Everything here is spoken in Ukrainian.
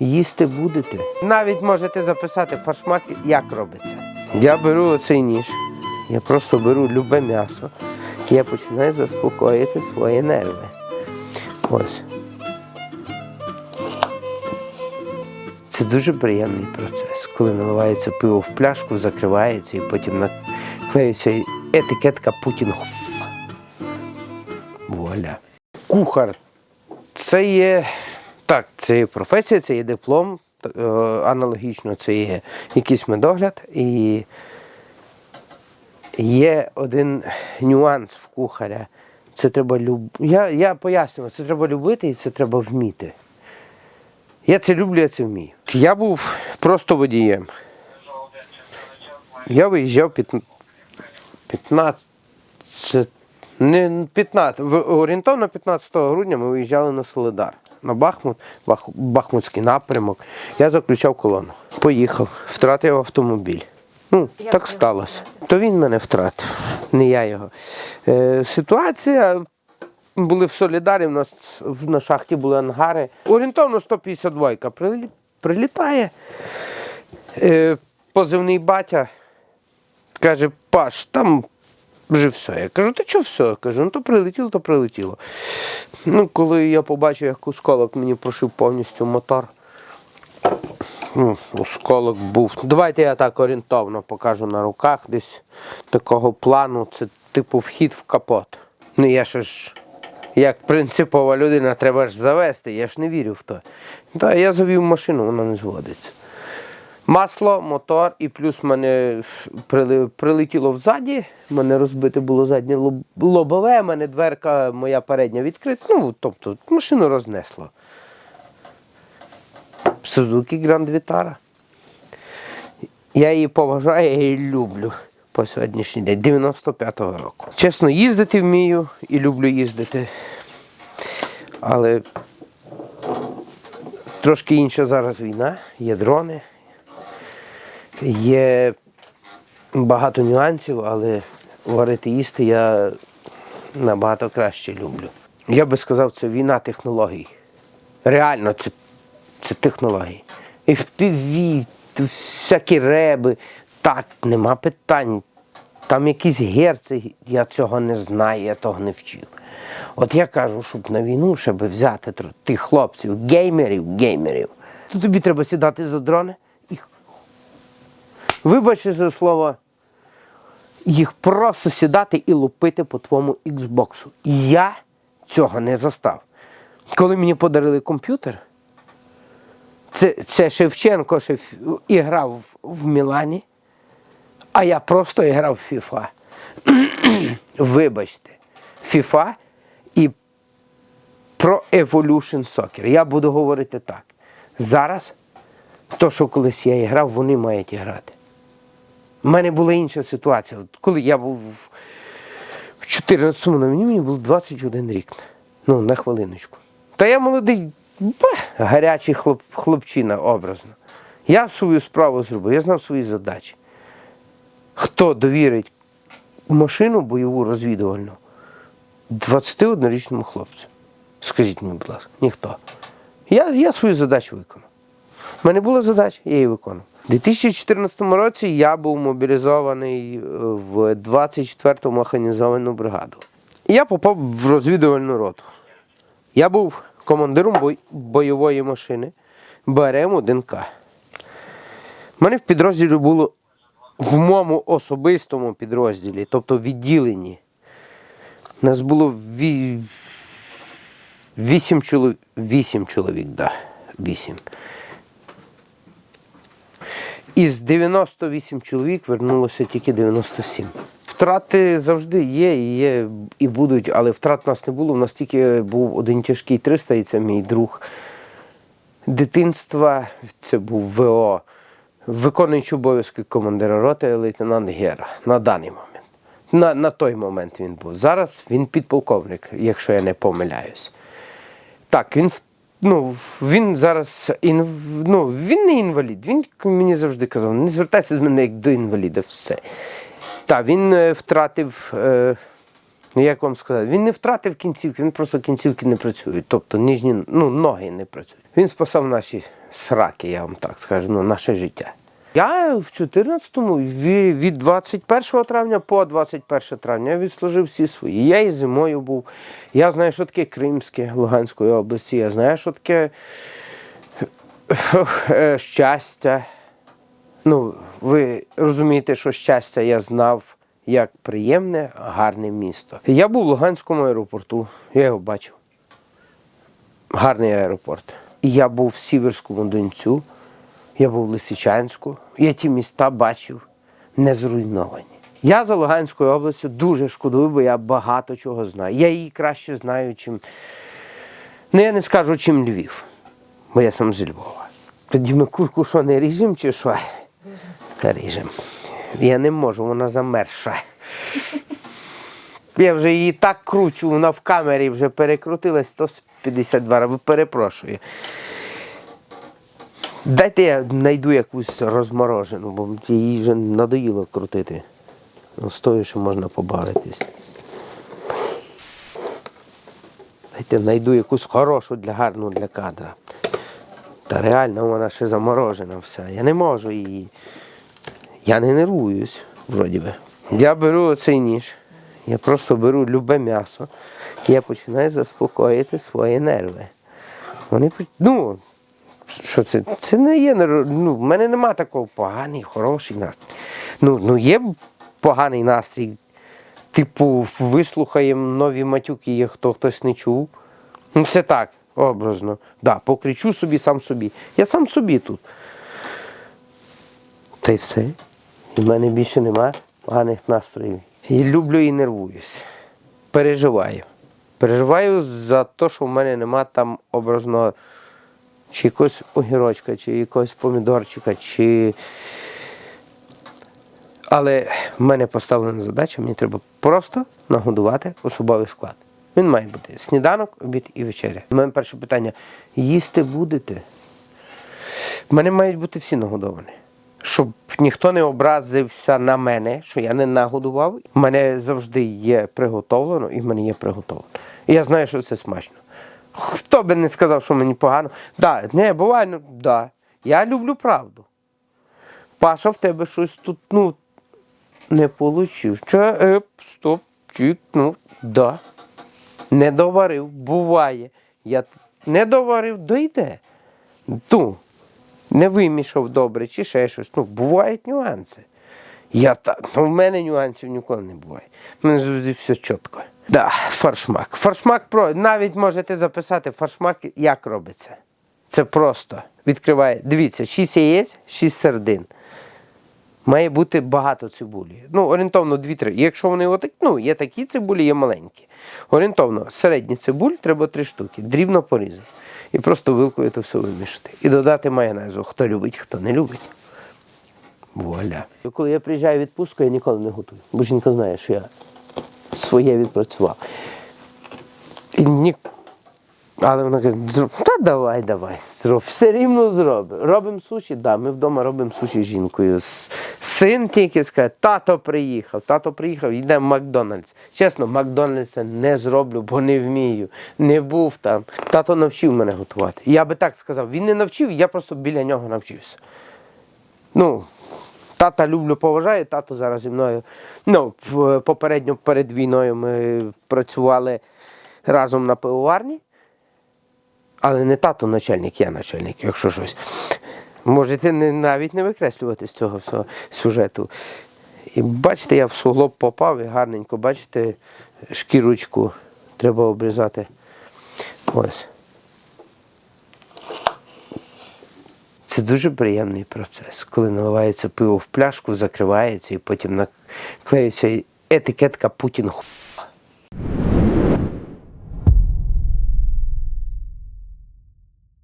їсти будете. Навіть можете записати фаршмак, як робиться. Я беру оцей ніж, я просто беру любе м'ясо, я починаю заспокоїти свої нерви. Ось. Це дуже приємний процес, коли наливається пиво в пляшку, закривається і потім наклеюється етикетка Путін. Вуаля. Кухар. Це є так, це є професія, це є диплом. е, Аналогічно, це є якийсь медогляд. І є один нюанс в кухаря. Це треба люб... Я, я пояснюю, це треба любити і це треба вміти. Я це люблю, я це вмію. Я був просто водієм. Я виїжджав 15. Не 15, орієнтовно 15 грудня ми виїжджали на Солидар, на Бахмут, Бахмутський напрямок. Я заключав колону. Поїхав, втратив автомобіль. Ну, так сталося. То він мене втратив, не я його. Е, ситуація були в Солідарі, в нас на шахті були ангари. Орієнтовно 152 прилі- прилітає. Е, позивний батя каже, Паш, там вже все. Я кажу, та чого все? Кажу, ну то прилетіло, то прилетіло. Ну, коли я побачив, як осколок мені прошив повністю мотор. Ну, осколок був. Давайте я так орієнтовно покажу на руках десь такого плану. Це типу вхід в капот. Ну я ще ж, як принципова людина, треба ж завести, я ж не вірю в то. Та я завів машину, вона не зводиться. Масло, мотор, і плюс мене прилетіло взаді, мене розбите було заднє лоб- лобове, мене дверка моя передня відкрита. Ну, тобто машину рознесло. Suzuki Grand Vitara. Я її поважаю, я її люблю по сьогоднішній день, 95-го року. Чесно, їздити вмію і люблю їздити. Але трошки інша зараз війна, є дрони, є багато нюансів, але варити їсти я набагато краще люблю. Я би сказав, це війна технологій. Реально, це, це технології. FPV, т- всякі реби. Так, нема питань. Там якісь герці, я цього не знаю, я того не вчив. От я кажу, щоб на війну ще би взяти тих хлопців, геймерів, геймерів, то тобі треба сідати за дрони і Вибачте за слово, їх просто сідати і лупити по твоєму Xbox. Я цього не застав. Коли мені подарили комп'ютер, це, це Шевченко ще в- і грав в, в Мілані, а я просто грав в FIFA. Вибачте, FIFA і про Evolution Soccer. Я буду говорити так. Зараз, то, що колись я грав, вони мають грати. У мене була інша ситуація. Коли я був в 14-му на війні, мені було 21 рік. Ну, на хвилиночку. Та я молодий, ба, гарячий хлоп, хлопчина образно. Я свою справу зробив, я знав свої задачі. Хто довірить машину бойову розвідувальну 21-річному хлопцю? Скажіть мені, будь ласка, ніхто. Я, я свою задачу виконав. У мене була задача, я її виконав. У 2014 році я був мобілізований е, в 24-му механізовану бригаду. Я попав в розвідувальну роту. Я був командиром бой- бойової машини БРМ-1К. У мене в підрозділі було в моєму особистому підрозділі, тобто відділенні. Нас було ві... вісім чоловік. Вісім чоловік. Да. Вісім. Із 98 чоловік вернулося тільки 97. Втрати завжди є, і є і будуть, але втрат у нас не було. У нас тільки був один тяжкий 300, і це мій друг дитинства. Це був ВО, виконуючий обов'язки командира роти лейтенант Гера на даний момент. На, на той момент він був. Зараз він підполковник, якщо я не помиляюсь. Так, він ну, він зараз ін, ну, він не інвалід. Він мені завжди казав, не звертайся до мене як до інваліда, все. Так, він е, втратив е, Ну, як вам сказати, він не втратив кінцівки, він просто кінцівки не працюють. Тобто нижні ну, ноги не працюють. Він спасав наші сраки, я вам так скажу, ну, наше життя. Я в 14-му, від 21 травня по 21 травня відслужив всі свої. Я і зимою був. Я знаю, що таке Кримське Луганської області, я знаю, що таке е, щастя. Ну, ви розумієте, що щастя я знав як приємне, гарне місто. Я був в Луганському аеропорту, я його бачив. Гарний аеропорт. І я був в Сіверському Донцю, я був в Лисичанську. Я ті міста бачив не зруйновані. Я за Луганською областю дуже шкодую, бо я багато чого знаю. Я її краще знаю, чим. Ну, я не скажу, чим Львів, бо я сам з Львова. Тоді ми курку що не ріжемо чи що? Ріжемо. Я не можу, вона замерша. Я вже її так кручу, вона в камері вже перекрутилась 152 рази. Перепрошую. Дайте я знайду якусь розморожену, бо її вже надоїло крутити. Ну, з тою, що можна побавитись. Дайте знайду якусь хорошу для гарну для кадра. Та реально вона ще заморожена вся. Я не можу її. Я не нервуюсь, вроді би. Я беру оцей ніж, я просто беру любе м'ясо, я починаю заспокоїти свої нерви. Вони ну, що це? Це не є ну, в мене нема такого поганий, хороший настрій. Ну, ну є поганий настрій. Типу, вислухаємо нові матюки, є хто хтось не чув. Ну, це так, образно. Да, покричу собі сам собі. Я сам собі тут. Та й все. В мене більше нема поганих настроїв. І люблю і нервуюсь. Переживаю. Переживаю за те, що в мене нема там образного чи якогось огірочка, чи якогось помідорчика, чи. Але в мене поставлена задача, мені треба просто нагодувати особовий склад. Він має бути сніданок, обід і вечеря. У мене перше питання: їсти будете? В мене мають бути всі нагодовані. Щоб ніхто не образився на мене, що я не нагодував. У мене завжди є приготовлено і в мене є приготовлено. І я знаю, що це смачно. Хто би не сказав, що мені погано. Да, не, буває, ну да. Я люблю правду. Паша, в тебе щось тут, ну, не. Це, еп, стоп, чик, ну, да. Не доварив, буває. Я не доварив, дойде. Ну, не вимішав добре, чи ще щось. Ну, бувають нюанси. Я так, ну, в мене нюансів ніколи не буває. У мене завжди все чітко. Да, фаршмак. Фаршмак про навіть можете записати фаршмак, як робиться. Це просто відкриває. Дивіться, 6 яєць, 6 сердин. Має бути багато цибулі. Ну, орієнтовно 2-3. Якщо вони отак, ну, є такі цибулі, є маленькі. Орієнтовно, середні цибуль треба 3 штуки, дрібно порізати. І просто вилкою це все вимішати. І додати майонезу. Хто любить, хто не любить. Вуаля. Коли я приїжджаю в відпустку, я ніколи не готую. Бо жінка знає, що я своє відпрацював. І ні... Але вона каже, та давай, давай, зроб. Все рівно зробимо. Робимо суші, да, ми вдома робимо суші з жінкою. Син тільки скаже, тато приїхав, тато приїхав, йдемо в Макдональдс. Чесно, Макдональдса не зроблю, бо не вмію. Не був там. Тато навчив мене готувати. Я би так сказав, він не навчив, я просто біля нього навчився. Ну, тата люблю, поважаю, тато зараз зі мною. Ну, попередньо перед війною ми працювали разом на пивоварні. Але не тато начальник, я начальник, якщо щось. Можете не, навіть не викреслювати з цього всього сюжету. І бачите, я в суглоб попав і гарненько, бачите, шкірочку треба обрізати. Ось. Це дуже приємний процес, коли наливається пиво в пляшку, закривається і потім наклеюється етикетка Путін.